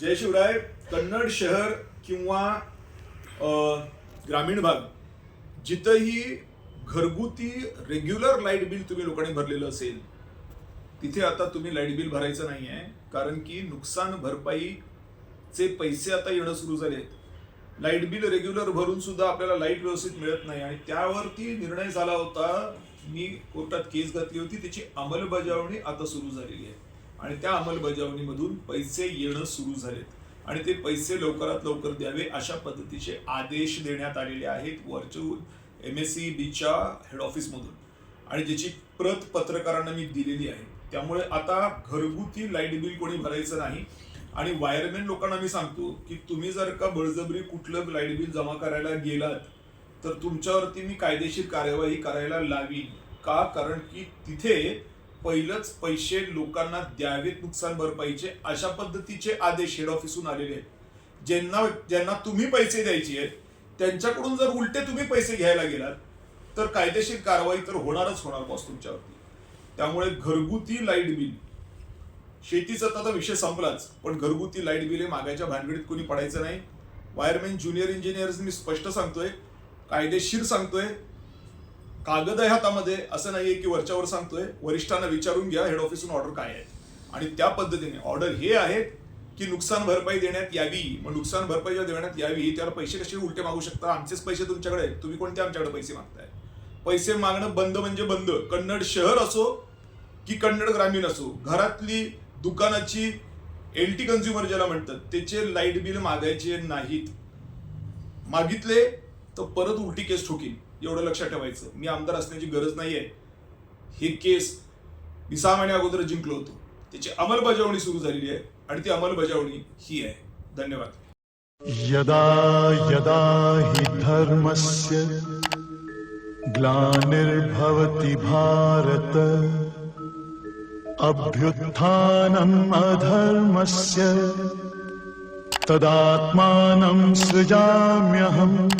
जय शिवराय कन्नड शहर किंवा ग्रामीण भाग जिथंही घरगुती रेग्युलर लाइट बिल तुम्ही लोकांनी भरलेलं असेल तिथे आता तुम्ही लाइट बिल भरायचं नाही आहे कारण की नुकसान भरपाईचे पैसे आता येणं सुरू झाले आहेत. लाइट बिल रेग्युलर भरून सुद्धा आपल्याला लाइट व्यवस्थित मिळत नाही आणि त्यावरती निर्णय झाला होता मी कोर्टात केस घातली होती त्याची अंमलबजावणी आता सुरू झालेली आहे. आणि त्या अंमलबजावणीमधून पैसे येणं सुरू झालेत. आणि ते पैसे लवकरात लवकर द्यावे अशा पद्धतीचे आदेश देण्यात आलेले आहेत वरचून एम एस सी बीच्या हेड ऑफिसमधून आणि ज्याची प्रत पत्रकारांना मी दिलेली आहे. त्यामुळे आता घरगुती लाइट बिल कोणी भरायचं नाही. आणि वायरमॅन लोकांना मी सांगतो की तुम्ही जर का बळजबरी कुठलं लाइट बिल जमा करायला गेलात तर तुमच्यावरती मी कायदेशीर कार्यवाही करायला लावीन. का? कारण की तिथे पहिलंच पैसे लोकांना द्यावेत नुकसान भरपाईचे अशा पद्धतीचे आदेश हेड ऑफिसून आलेले आहेत. ज्यांना ज्यांना तुम्ही पैसे द्यायचे आहेत त्यांच्याकडून जर उलटे तुम्ही पैसे घ्यायला गेलात तर कायदेशीर कारवाई तर होणारच होणार बॉस तुमच्यावरती. त्यामुळे घरगुती लाइट बिल शेतीचा तर आता विषय संपलाच पण घरगुती लाइट बिल हे मागायच्या भानगडीत कोणी पडायचं नाही. वायरमॅन ज्युनियर इंजिनियर्स मी स्पष्ट सांगतोय कायदेशीर सांगतोय कागद आहे हातामध्ये असं नाहीये की वरच्यावर सांगतोय. वरिष्ठांना विचारून घ्या हेड ऑफिसून ऑर्डर काय आहे. आणि त्या पद्धतीने ऑर्डर हे आहेत की नुकसान भरपाई देण्यात यावी. मग नुकसान भरपाई जेव्हा देण्यात यावी त्याला पैसे कसे उलटे मागू शकता? आमचेच पैसे तुमच्याकडे आहेत. तुम्ही कोणते आमच्याकडे पैसे मागताय? पैसे मागणं बंद म्हणजे बंद. कन्नड शहर असो की कन्नड ग्रामीण असो घरातली दुकानाची एल टी कन्झ्युमर ज्याला म्हणतात त्याचे लाइट बिल मागायचे नाहीत. मागितले तर परत उलटी केस ठोकीन. एवढं लक्षात ठेवायचं. मी आमदार असण्याची गरज नाही आहे हे केस मी सहा महिन्या अगोदर जिंकलो होतो. त्याची अंमलबजावणी सुरू झालेली आहे आणि ती अंमलबजावणी ही आहे. धन्यवाद. यदा यदा हि धर्मस्य ग्लानिर्भवति भारत अभ्युत्थानम् अधर्मस्य तदात्मानं सृजाम्यहम्।